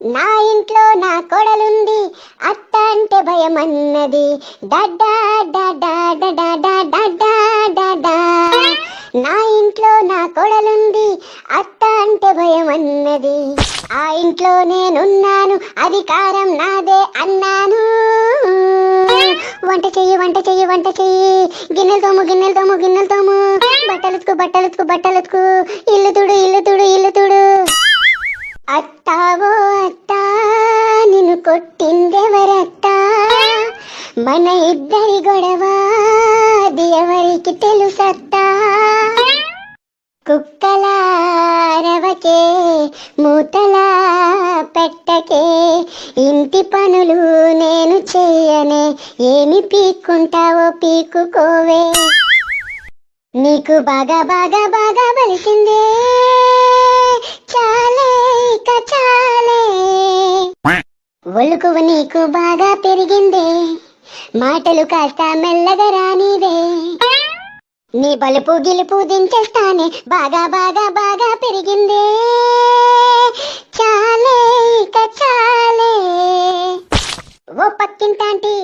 నా ఇంట్లో నా కొడలుంది అత్త అంటే భయం అన్నది నా ఇంట్లో నా కొడలుంది అత్త అంటే భయం అన్నది ఆ ఇంట్లో నేనున్నాను అధికారం నాదే అన్నాను వంట చెయ్యి వంట చెయ్యి వంట చెయ్యి గిన్నెలు తోము గిన్నెలు తోము గిన్నెలు తోము బట్టలుతుకు బట్టలుతుకు బట్టలుతుకు ఇల్లు తుడు ఇల్లు తుడు ఇల్లు తుడు అత్త ఇద్దరి గొడవ ఎవరికి తెలుసత్తా? కుక్కలారవకే మూతలా పెట్టకే ఇంటి పనులు నేను చెయ్యనే ఏమి పీక్కుంటావో పీకుకోవే నీకు బాగా బాగా బాగా బలిసిందే. చాలే ఇక చాలే. ఒలుకువ నీకు బాగా పెరిగిందే. మాటలు కాస్త మెల్లగా రానివే. నీ బలుపు గిలుపు దించేస్తానే బాగా బాగా బాగా పెరిగిందే. చాలే ఇక చాలే. ఓ పక్కింటాంటి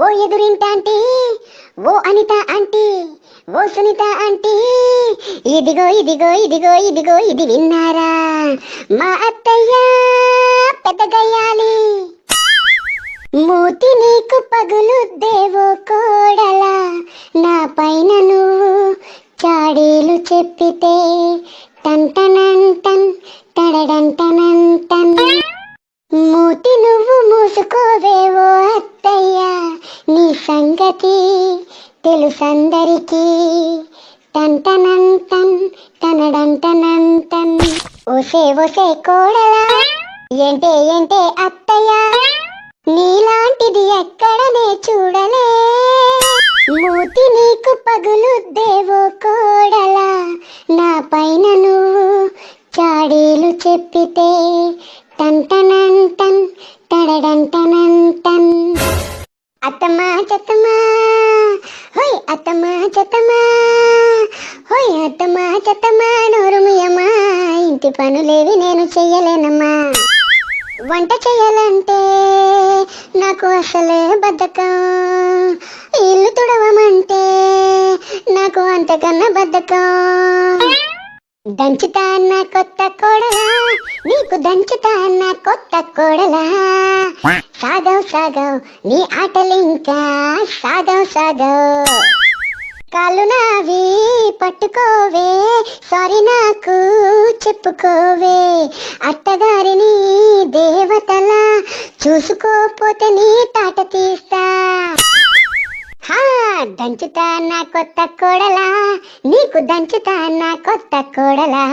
ఓ ఎదురింటాంటి ఓ అనిత ఆంటీ ఓ సునీత ఆంటీ. ఇదిగో ఇదిగో ఇదిగో ఇదిగో ఇది విన్నారా? మా అత్తయ్య పెద్దగయ్యాలి. మూతి నీకు పగులు దేవో కోడలా. నా పైన నువ్వు చాడీలు చెప్పితే టంటనంటన్ టడడంటనంటన్. మూతి నువ్వు మూసుకోవేవో అత్తయ్య. నీ సంగతి తెలుసందరికీ. టంటనంటన్ టనడంటనంటన్. ఓసే ఓసే కోడలా. ఏంటే ఏంటే అత్తయ్య? నీలాంటిది ఎక్కడనే చూడలే. మూతి నీకు పగులు దేవో కోడలా. నా పైన నువ్వు చాడీలు చెప్పితే టంటనంటన్ టడడంటనంటన్. అత్తమా చెత్తమ్మా హోయ్ అత్తమా చెత్తమ్మా హోయ్ అత్తమా చెత్తమ్మా నోరుమియమ్మా ఇంటి పనులేవి నేను చెయ్యలేనమ్మా. వంట చేయాలంటే నాకు అసలే బద్ధకం. ఇల్లు తుడవమంటే నాకు అంతకన్నా బద్ధకం. దంచుతా అన్న కొత్త కోడలా నీకు దంచుతా అన్న కొత్త కోడలా. సాగవ్ సాగవ్ నీ ఆటలింకా సాగవ్ సాగవ్. కాళ్ళు నావి పట్టుకోవే. సారీ నాకు చెప్పుకోవే. అత్తగారిని దేవతలా చూసుకోపోతే నీ తాట తీస్తా. దంచుతా నా కొత్త కోడలా. నీకు దంచుతా నా కొత్త కోడలా.